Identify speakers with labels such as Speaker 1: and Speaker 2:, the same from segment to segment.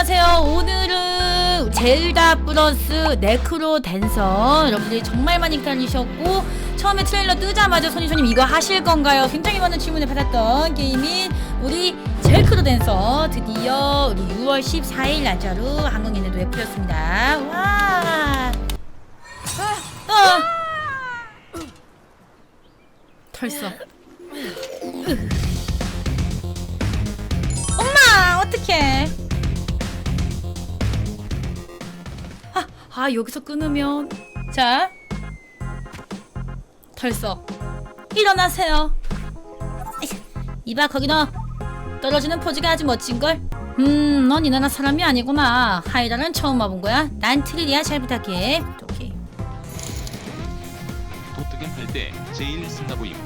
Speaker 1: 안녕하세요. 오늘은 젤다 플러스 네크로 댄서 여러분들이 정말 많이 깔리셨고 처음에 트레일러 뜨자마자 손이손님 이거 하실 건가요? 굉장히 많은 질문을 받았던 게임인 우리 젤크로 댄서 드디어 우리 6월 14일 날짜로 한국인에도 풀렸습니다. 와. 아. 털썩. 엄마 어떡해 아, 아 여기서 끊으면. 자. 털썩. 일어나세요. 이봐 거기 너. 떨어지는 포즈가 아주 멋진걸? 음넌 이 나라 사람이 아니구나. 하이라는 처음 와본 거야. 난 트릴이야 잘 부탁해. 오케이.
Speaker 2: 도트겜 할때 제일 신나 보임.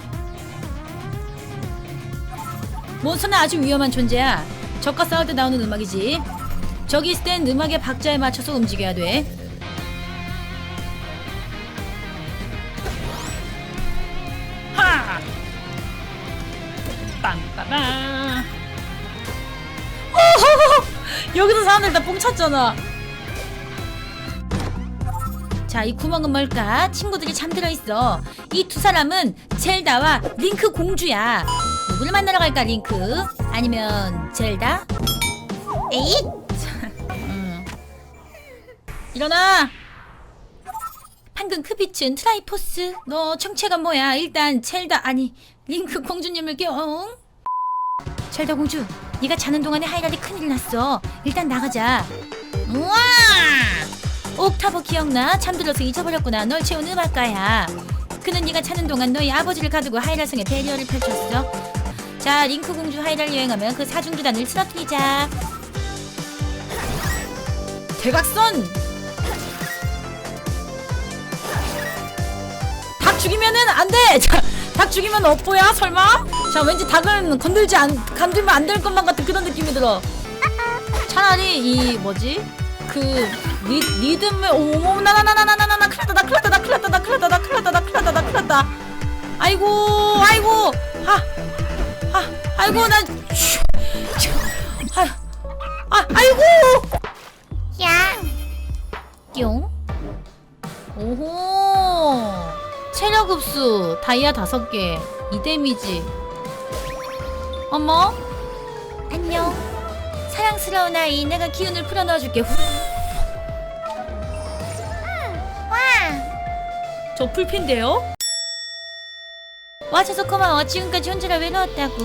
Speaker 1: 몬스터는 아주 위험한 존재야. 적과 싸울 때 나오는 음악이지. 적이 있을 땐 음악의 박자에 맞춰서 움직여야 돼. 여기서 사람들 다 뽕찼잖아. 자, 이 구멍은 뭘까? 친구들이 잠들어 있어. 이 두 사람은 젤다와 링크 공주야. 누구를 만나러 갈까, 링크? 아니면 젤다? 에잇! 음. 일어나! 방금 그 빛은 트라이포스. 너 정체가 뭐야? 일단 젤다 아니 링크 공주님을 깨워. 응? 젤다 공주, 네가 자는 동안에 하이랄이 큰일 났어. 일단 나가자. 우와! 옥타버 기억나? 잠들어서 잊어버렸구나. 널 채운 음악가야. 그는 네가 자는 동안 너희 아버지를 가두고 하이랄성에 배리어를 펼쳤어. 자, 링크 공주 하이랄 여행하면 그 사중주단을 쓰러뜨리자. 대각선! 닭 죽이면은 안 돼! 자, 닭 죽이면 업보야? 설마? 자 왠지 닭은 건들지 안 건들면 안 될 것만 같은 그런 느낌이 들어. 차라리 이 뭐지? 그 리, 리듬을 오모 나나나나나나나 클났다 나 클났다 나 클났다 나 클났다 나 클났다 나 클났다 나 클났다. 아이고 아이고. 아, 아 아이고 나 쉬, 쉬, 아, 아 아이고. 뿅. 오호. 체력 흡수. 다이아 다섯 개. 이데미지. 어머
Speaker 3: 안녕. 사랑스러운 아이, 내가 기운을 풀어 넣어줄게. 후. 와,
Speaker 1: 저 풀핀데요?
Speaker 3: 와줘서 고마워. 지금까지 혼자라 외로웠다고.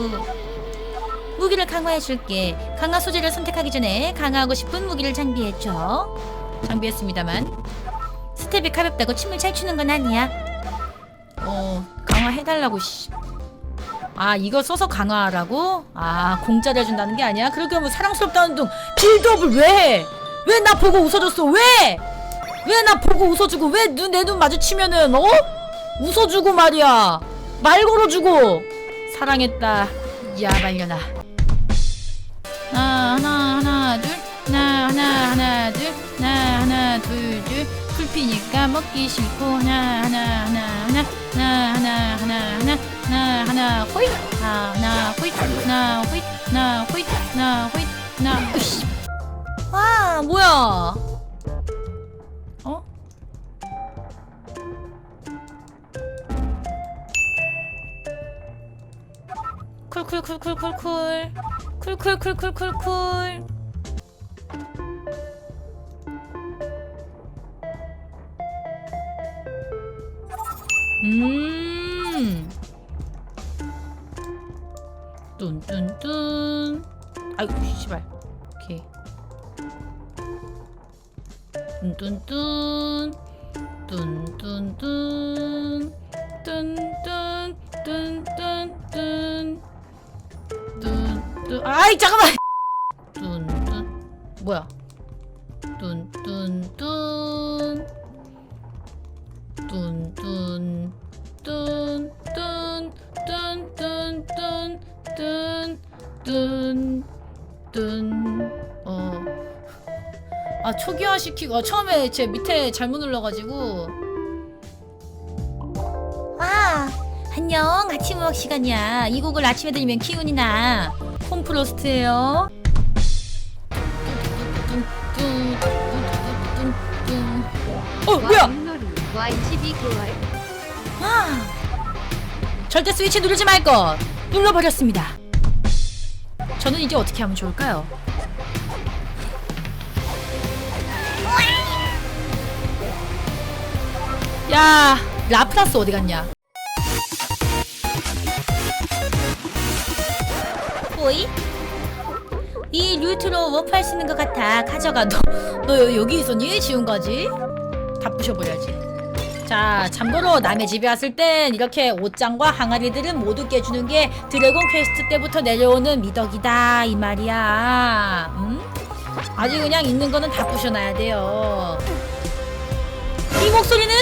Speaker 3: 무기를 강화해줄게. 강화 소재를 선택하기 전에 강화하고 싶은 무기를 장비해줘.
Speaker 1: 장비했습니다만
Speaker 3: 스텝이 가볍다고 춤을 잘 추는 건 아니야.
Speaker 1: 어 강화해달라고 씨. 아 이거 써서 강화하라고? 아 공짜로 해준다는 게 아니야? 그렇게 하면 사랑스럽다는 둥 빌드업을 왜 해? 왜 나 보고 웃어줬어? 왜? 왜 나 보고 웃어주고 왜내눈 마주치면은 어? 웃어주고 말이야 말 걸어주고 사랑했다 야 말려나 하나 하나 하나 둘 하나 하나 하나 둘 하나 하나 둘둘 풀피니까 먹기 싫고 하나 하나 하나 하나 하나 하나 하나 하나 하 나 하나 호잇 하나 호잇 하나 호잇 하나 호잇 하나 호잇 하나 으쌰 와 뭐야 어? 쿨쿨쿨쿨쿨쿨 쿨쿨쿨쿨쿨쿨 음. 뚠뚠뚠. 아이고 씨발. 오케이. 뚠뚠 뚠. 뚠뚠 뚠. 뚠뚠 뚠뚠뚠. 뚠뚠. 아이 잠깐만. 뚠뚠. 뭐야? 뚠뚠뚠. 뚠뚠 초기화 시키고 아, 처음에 제 밑에 잘못 눌러가지고
Speaker 3: 와, 안녕. 아침 음악 시간이야. 이 곡을 아침에 들으면 기운이 나.
Speaker 1: 콤프로스트예요. 어 뭐야?
Speaker 3: Y12개월
Speaker 1: 아, 절대 스위치 누르지 말 것. 눌러버렸습니다. 저는 이제 어떻게 하면 좋을까요? 야, 라프라스 어디 갔냐? 보이? 이 루트로 워프할 수 있는 것 같아. 가져가. 너, 너 여- 여기 있었니? 지금까지? 다 부셔버려야지. 자, 참고로 남의 집에 왔을 땐 이렇게 옷장과 항아리들은 모두 깨주는 게 드래곤 퀘스트 때부터 내려오는 미덕이다 이 말이야. 음? 아주 그냥 있는 거는 다 부셔놔야 돼요. 이 목소리는?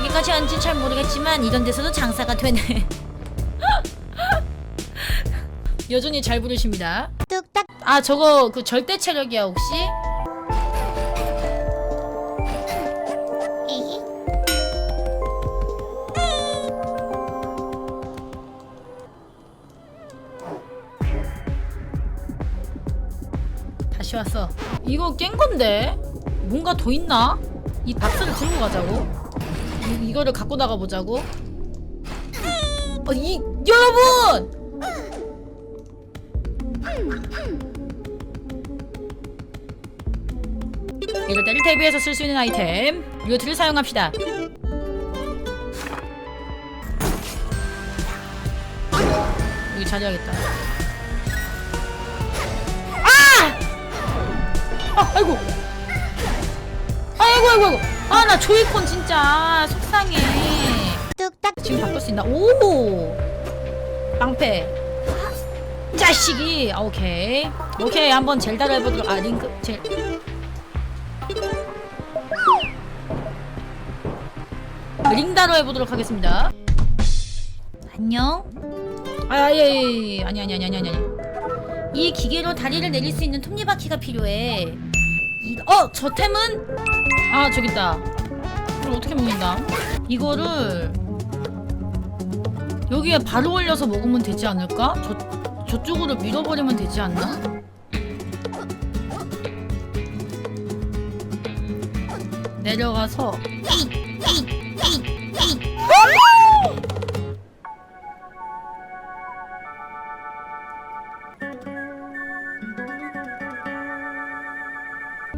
Speaker 1: 여기까지 왔는지 잘 모르겠지만 이런 데서도 장사가 되네. 여전히 잘 부르십니다.
Speaker 3: 뚝딱
Speaker 1: 아 저거 그 절대 체력이야 혹시? 다시 왔어. 이거 깬 건데 뭔가 더 있나? 이 박스를 들고 가자고. 이, 이거를 갖고 나가 보자고. 어, 이 여러분! 이럴 때를 대비해서 쓸 수 있는 아이템 류트를 사용합시다. 여기 자리하겠다. 아, 아이고. 아이고, 아이고, 아이고. 아, 나 조이콘 진짜 속상해.
Speaker 3: 뚝딱
Speaker 1: 지금 바꿀 수 있나? 오! 방패. 자식이. 아, 오케이. 오케이. 한번 젤다로 해보도록. 아, 링크. 젤. 링다로 해보도록 하겠습니다. 안녕. 아, 예, 예, 예. 아니, 아니, 아니, 아니, 아니. 아니. 이 기계로 다리를 내릴 수 있는 톱니바퀴가 필요해. 이, 어, 저 템은? 아, 저기 있다. 이걸 어떻게 먹는다? 이거를 여기에 바로 올려서 먹으면 되지 않을까? 저 저쪽으로 밀어버리면 되지 않나? 내려가서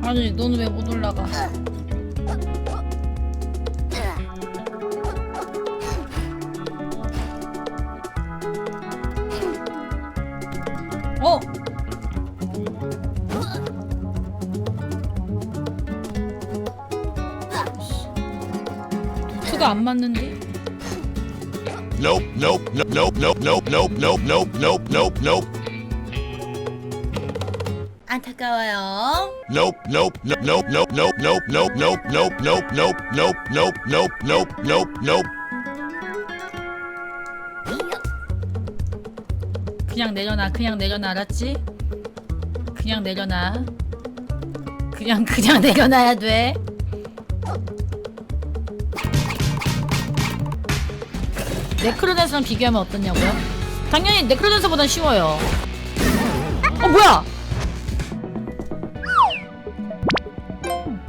Speaker 1: 아니 너는 왜 못 올라가? 도트가 안 맞는데?
Speaker 4: Nope, nope, nope, nope, nope, nope, nope, nope, nope, nope, nope,
Speaker 1: 안타까워요.
Speaker 4: nope, nope, nope, nope, nope, nope, nope, nope, nope, nope, nope, nope, nope, nope, nope, nope, nope.
Speaker 1: 그냥 내려놔, 그냥 내려놔, 알았지? 그냥 내려놔. 그냥 그냥 내려놔야 돼. 네크로댄스랑 비교하면 어떻냐고요? 당연히 네크로댄스보단 쉬워요. 어 뭐야?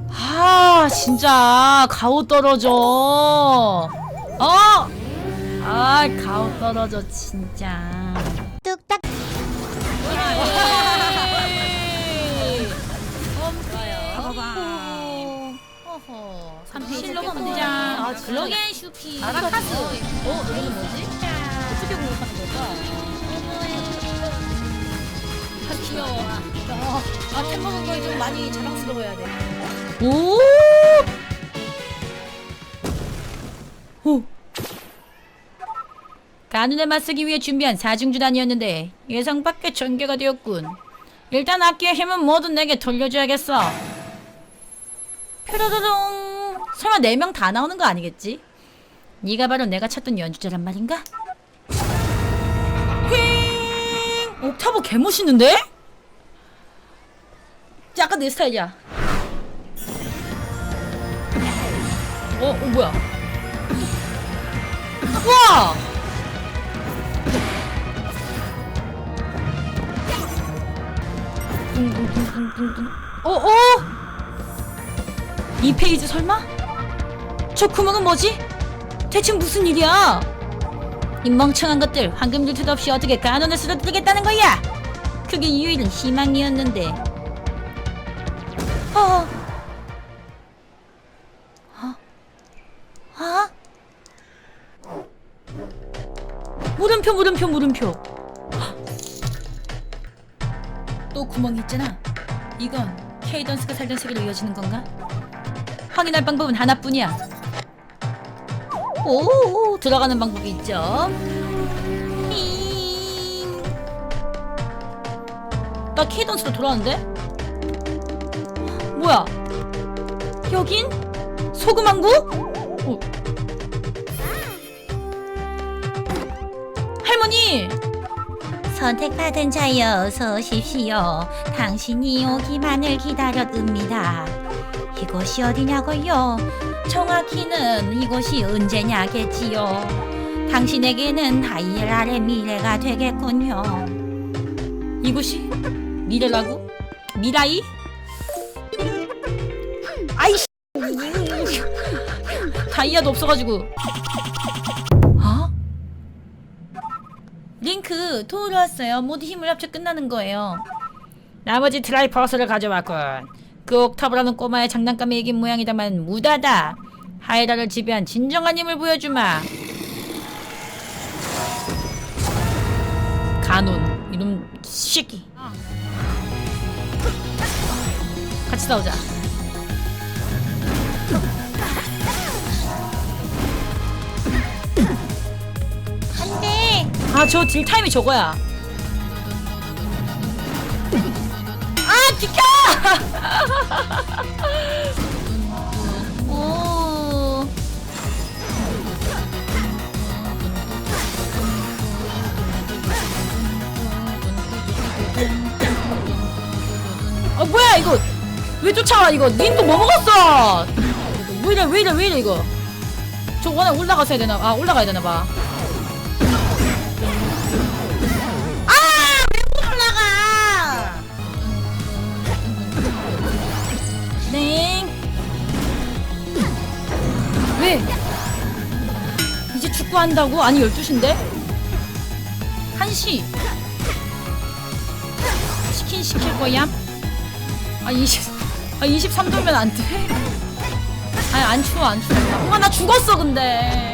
Speaker 1: 아 진짜 가오 떨어져. 어? 아 가오 떨어져 진짜.
Speaker 3: 뚝딱
Speaker 1: 어허.
Speaker 3: 실로가
Speaker 1: 문장. 아, 글로겐 슈피. 아라카스. 어, 이거는 뭐지? 어떻게 공격하는 걸까? 아, 귀여워. 어, 아, 템 먹은 거에 좀 많이 자랑스러워야 돼. 오! 오! 가눈에 맞서기 위해 준비한 사중주단이었는데 예상 밖의 전개가 되었군. 일단 악기의 힘은 모두 내게 돌려줘야겠어. 뾰로로롱. 설마 네 명 다 나오는 거 아니겠지? 네가 바로 내가 찾던 연주자란 말인가? 휘잉! 옥타브 개멋있는데? 약간 내 스타일이야. 어, 어 뭐야? 와! 둥둥둥둥둥둥. 어, 어? 이 페이지 설마? 저 구멍은 뭐지? 대체 무슨 일이야? 이 멍청한 것들 황금 줄트도 없이 어떻게 간원을 쓰러뜨리겠다는 거야? 그게 유일한 희망이었는데. 어. 어? 어? 물음표 물음표 물음표. 또 구멍이 있잖아. 이건 케이던스가 살던 세계로 이어지는 건가? 확인할 방법은 하나뿐이야. 오, 들어가는 방법이 있죠. 힝. 나 케이던스로 돌아왔는데? 뭐야? 여긴 소금왕국? 어. 할머니!
Speaker 3: 선택받은 자여 어서 오십시오. 당신이 오기만을 기다렸습니다. 이곳이 어디냐고요? 정확히는 이곳이 언제냐겠지요. 당신에게는 다이아의 미래가 되겠군요.
Speaker 1: 이곳이 미래라고? 미라이? 아이씨 다이아도 없어가지고 어? 링크 도우러 왔어요 모두 힘을 합쳐 끝나는 거예요 나머지 트라이퍼스를 가져왔군 그 옥타브라는 꼬마의 장난감의 얘긴 모양이다만 무다다. 하이라를 지배한 진정한 힘을 보여주마. 가논 이놈 새끼. 같이 싸우자.
Speaker 3: 안돼.
Speaker 1: 아저 딜 타임이 저거야. 아 비켜 오 아 뭐야 이거? 왜 쫓아와 이거? 님도 뭐 먹었어? 왜 이래 왜 이래 왜 이래 이거? 저 원에 올라가서 해야 되나 아 올라가야 되나 봐 네 왜? 이제 축구 한다고? 아니 12시인데? 1시 치킨 시킬 거야? 아 20, 아 23도면 안 돼? 아니 안 추워 안 추워 와나 죽었어 근데